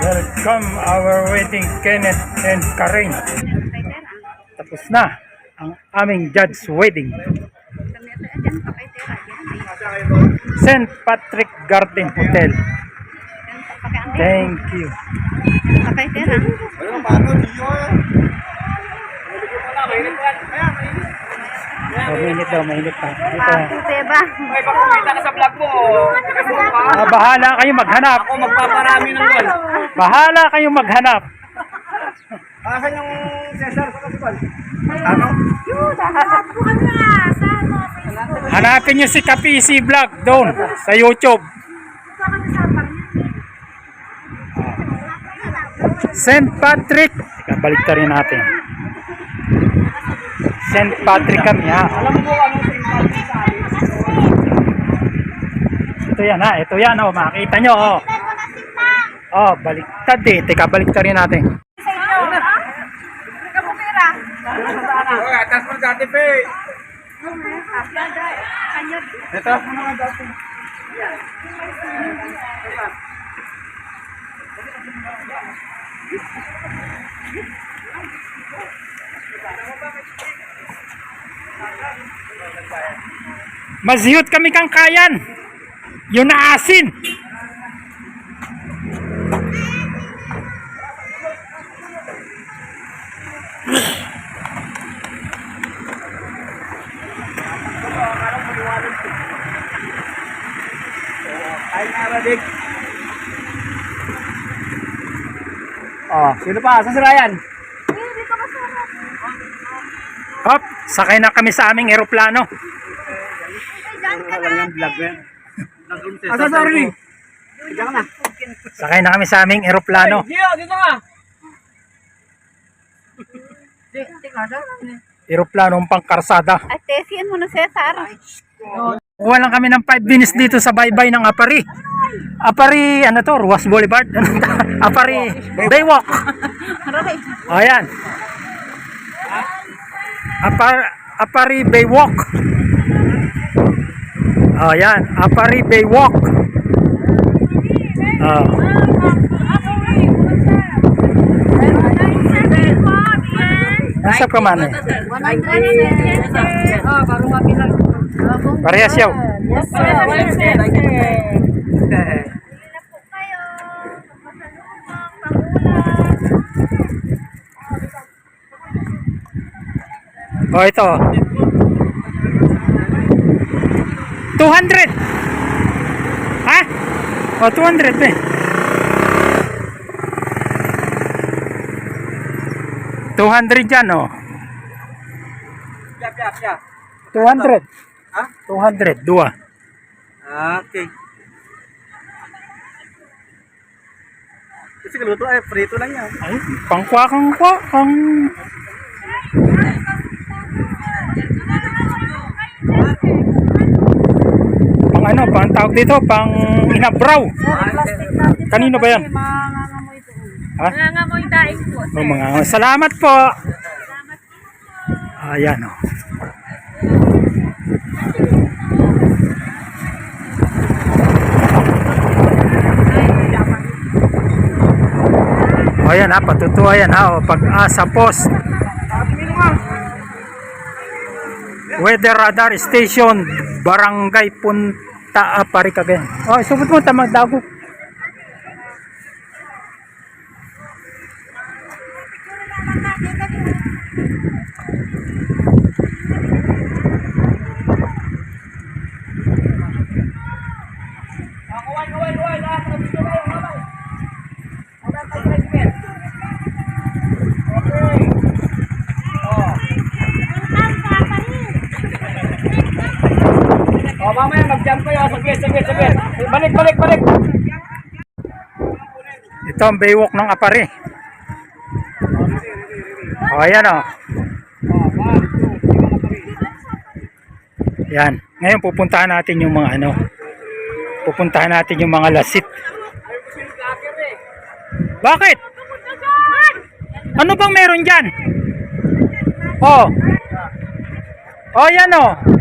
Welcome our wedding Kenneth and Karen. Tapos na ang aming judge wedding. St. Patrick Garden Hotel. Thank you. Oh, mainit daw, mainit pa. Ito. Diba? May baka kumita ka sa vlog mo. Ah, bahala kayo maghanap. Ako magpaparami ng gol. Bahala kayo maghanap. Asan yung Cesar sa kasbal? Hanapin nyo si Kapisi Vlog doon sa YouTube. St. Patrick. Teka, balik rin natin. St. Patrick kami ha. Alam mo sympathy sa akin? Ito yan ha. Ito yan oh. Makita nyo oh. Oh, baliktad eh. Teka, baliktad rin natin. Atas mo dati pe. Ito. Maziyot kami kang kayan. Yun na asin. Oh, sino pa? Saan si Ryan? Hop, sakay na kami sa aming eroplano. Asa sa na. Sakay na kami sa aming eroplano. Gio, dito ka. Eroplanong pangkarsada. At tesian mo na, Cesar. Kuha lang kami ng 5 minutes dito sa baybay ng Apari. Apari, ano to? Ruas Boulevard? Ano to? Apari, Baywalk. Ayan. Apar, Apari Baywalk. Ayan, Apari Baywalk. Ah. Nasa ka man eh. 100 Oh, baru mabilang. Parehas yaw. Yes, sir. Oh, ito. 200. Ha? Oh, 200 eh. 200 dyan, oh. Siap, siap, siap. 200. Ha? 200, dua. Okay. Kaluto ay prito lang yan. Ay, pangkwa kang kwa, kang... Pang ano, pang tawag dito, pang inabraw. Kanino ba yan? Ha? Nangangamoy daing po. Oh, mga salamat po. Ayan oh. O yan ha, patutuwa yan ha, o, pag-asa post. Weather radar station, barangay Punta Apari Cagayan. O, subot mo tamang dago. Oh, mamaya mag-jump kayo. Saglit, saglit, saglit. Balik, balik, balik. Ito ang baywalk ng Apari. O, ayan o. Yan. Ngayon pupuntahan natin yung mga ano. Pupuntahan natin yung mga lasit. Bakit? Ano bang meron dyan? Oh. Oh, yan oh.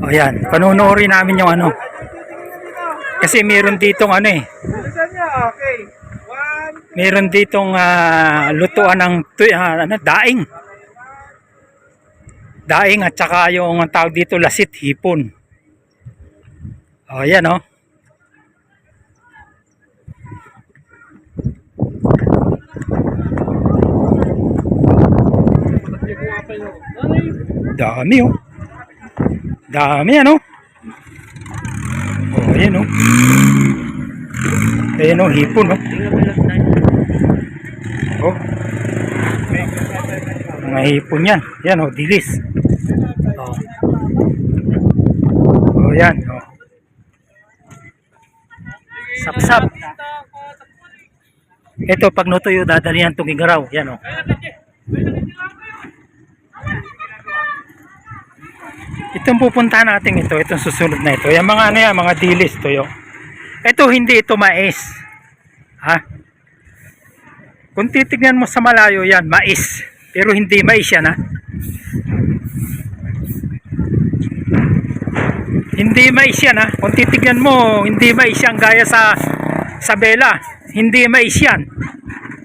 Oh, yan. Panunuorin namin yung ano. Kasi meron ditong ano eh, meron ditong ah, lutuan ng ah, ano, daing. Daing at saka yung tawag dito lasit, hipon. Oh, yan oh. Dami oh. Dami ano. Oh, ayan oh. Ayan oh, hipon oh. Oh. Mga hipon yan. Yan oh, dilis. Oh. Oh, yan oh. Sapsap. Ito, pag natuyo, dadali yan itong igaraw. Yan oh. Itong pupuntahan natin ito, itong susunod na ito. Yung mga ano yan, mga dilis to yo. Ito hindi ito mais. Ha? Kung titignan mo sa malayo yan, mais. Pero hindi mais yan ha. Hindi mais yan ha. Kung titignan mo, hindi mais yan gaya sa sa bela. Hindi mais yan.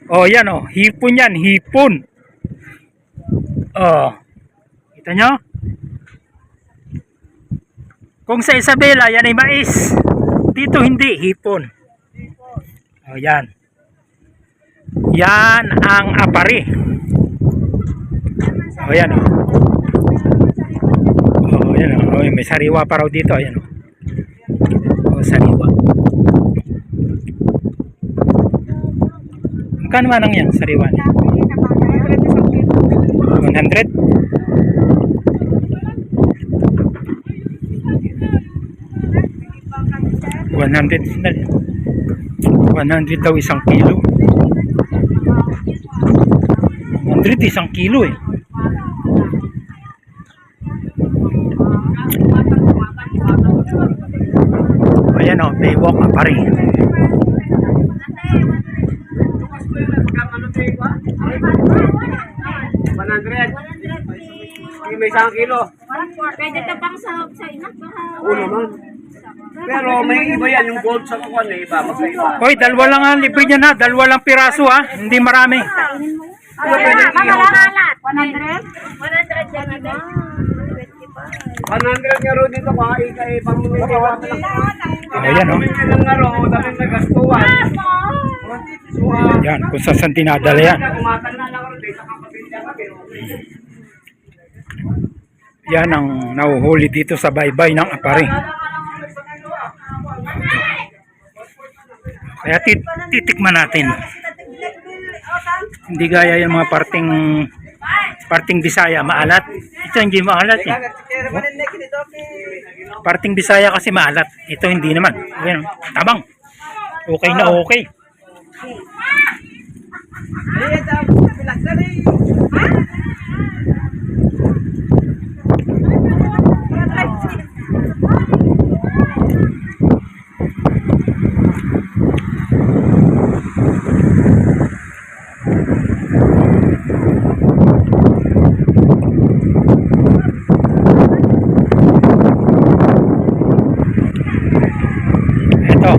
Oh, yan oh. Hipon yan, hipon. Oh. Kita nyo? Kung sa Isabela, yan ay mais. Dito hindi, hipon. O yan. Yan ang apari. O yan o. O yan o. O, may sariwa pa raw dito. Ayan o. O sariwa. Magkano man ang yan, sariwa niya? 100? 100 sandali. 100 daw isang kilo. 100 isang kilo eh. Ayan o, Baywalk ang pari. one hundred. Hindi may isang kilo. Pwede ka pang sa, sa inak. Oo naman. Pero may iba yan, yung gold sa kukuan na iba, magkaiba. Hoy, dalawa lang ang libre niya na. Dalawa lang piraso ha. Hindi marami. Ano ihaw? 100? 100 yan ito. 100 nga ro dito ka, ikay pamumili. Ayan o. Pamumili nga ro, dami ah, Yan, kung saan dinadala yan. Yan ang nahuhuli dito sa baybay ng apari. Kaya tit titikman natin. Hindi gaya yung mga parting parting Bisaya maalat. Ito hindi maalat eh. Parting Bisaya kasi maalat. Ito hindi naman. Ayan, tabang. Okay na okay. Ito.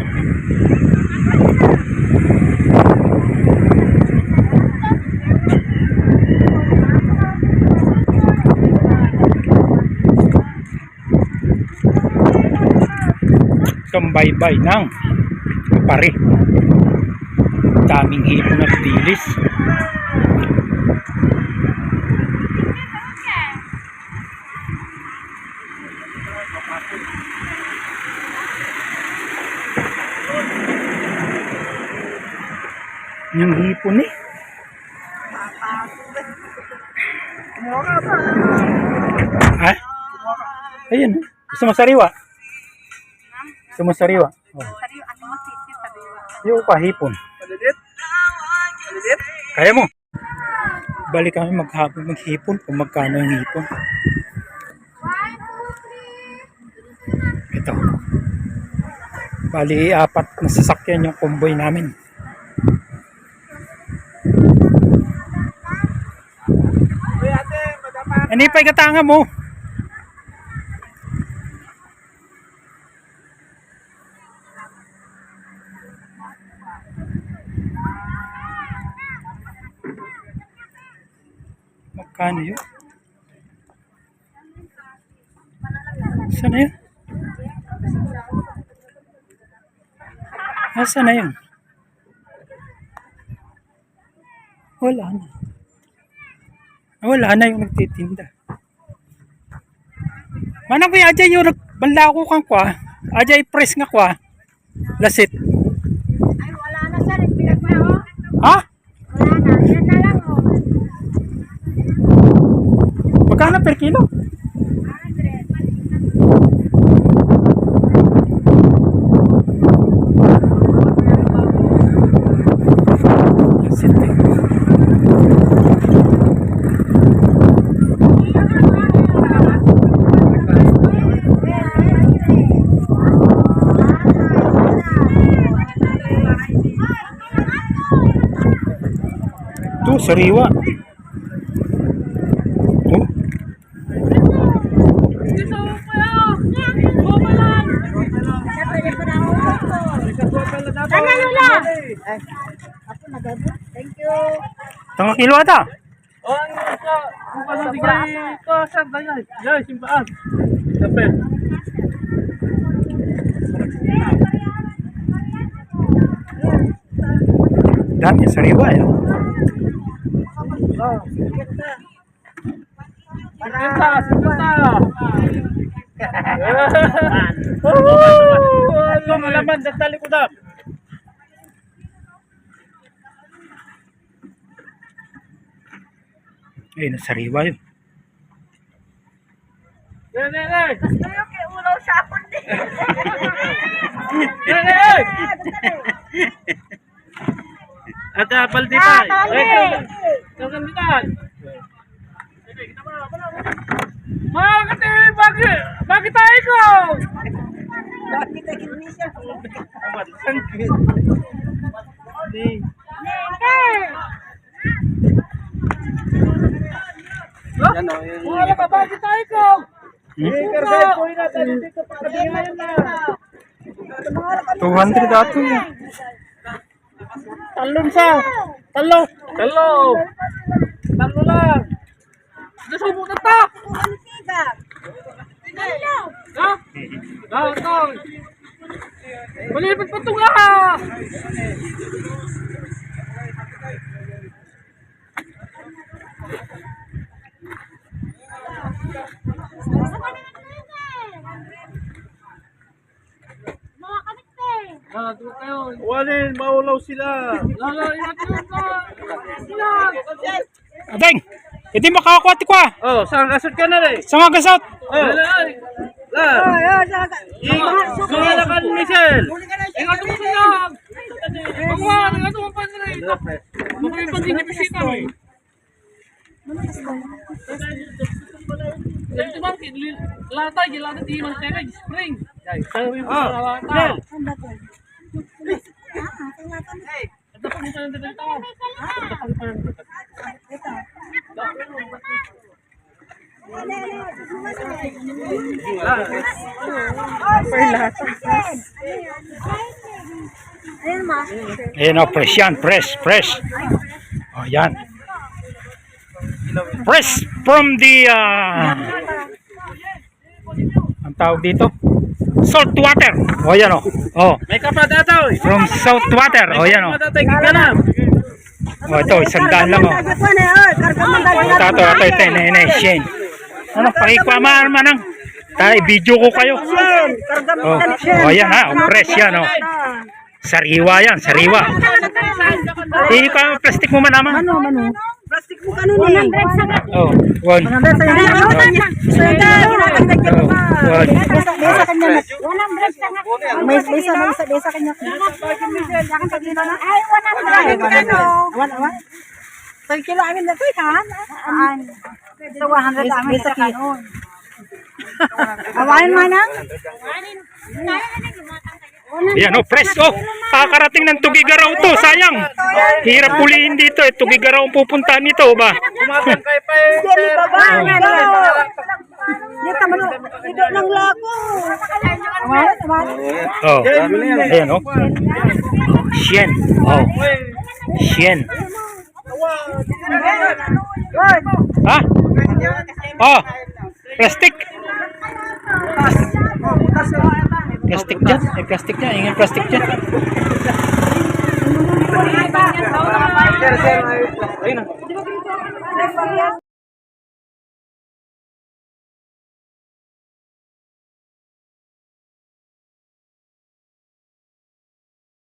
Kambaybay ng pare. Daming hipon at dilis. Yung hipon eh. Ha? Ayun. Gusto mo sariwa? Gusto mo sariwa? Oh. Yung pa, hipon. Kaya mo? Balik kami maghapon maghipon kung magkano yung hipon. Ito. Bali, apat na sasakyan yung convoy namin. Nanipay ka tanga mo. Magkano yun? Saan na yun? Asan na yun? Wala na. Ah, Wala na yung nagtitinda. Manang kuya, Ajay yung nagbanla ko kang kwa. Ajay press nga kwa. Lasit. Ay, wala na sir. Pinag mo oh. Ha? Wala na. Yan na lang oh. Magkano per kilo? 100. Sariwa. Oh. Ano Lula? Thank you. Tanga kilo ata. Oh, ano ka? Ano bigay ko sa bayan? Yan, simbahan. Dapat. Dami, sariwa eh. Simbahan, simbahan. Oh, ano malaman sa tali ko na. Ayun, sariwa yun. Yan, yan, yan. Kayo kay ulaw sa akon din. Yan, yan. At uh, paldi Ah, tayo. tali. Ito kan tayo. Mga katiwi, bakit? Bakit tayo ko? Wala ka, bakit tayo ko? Hmm? Karsay po yun natin dito para tingnan na. 200 dato yun. Talon sa. Talo. Talo. Talo lang. Nasubo na ta. Ha? Ha? Ito. Malipit pa ito nga. Mga kanite. Ah, doon kayo. Walin, maulaw sila. Ka. Adeng! Hindi makakuha ti kwa. Oh, saan kasot ka na rin? Sa mga gasot. Oh. La. Mga lakan, Michelle. Ingat mo sila. Pagwan, ingat mo pa sila. Baka yung pag-inibisita mo eh. Ito bang latay, latay di man teka, spring. Sabi mo Ayan o, fresh yan. Fresh, fresh. O, yan. Fresh from the, ah, ang tawag dito? Salt water. O, yan o. O, May kapadataw eh. from salt water. O, yan o. Kapadataw, ka na. O, ito, isang daan lang o. O, ito, ito, ito, ito, ito, ito, Shane. Ano, pakikuha man, manang. Tay, video ko kayo. O, o, yan ha. O, fresh yan o. Sariwa yan, sariwa. Hindi ka plastic mo man naman. Ano, ano? Kanun eh. 100 sa Oh, one. Ano sa inyo? Ano sa inyo? Oh, one. Besa kanya. 100 sa nga. May besa may isa besa kanya. Yakan sa kilo na. Ay, 100 kilo. Wan wan. Sa kilo amin na to kan. Aan. Sa 100 amin sa kilo. Awain man ang? Yan oh, fresh oh. Kakarating ng Tugigaraw to, sayang. Hirap pulihin dito eh. Tugigaraw ang pupuntahan nito ba? Kumatang kay pa eh. Dito man. Dito ng lako. Oh. Ayan oh. Sien. Oh. Sien. Ha? Oh. Plastic. Plastic dyan. May plastic dyan. Ingin plastic dyan. Ayun na.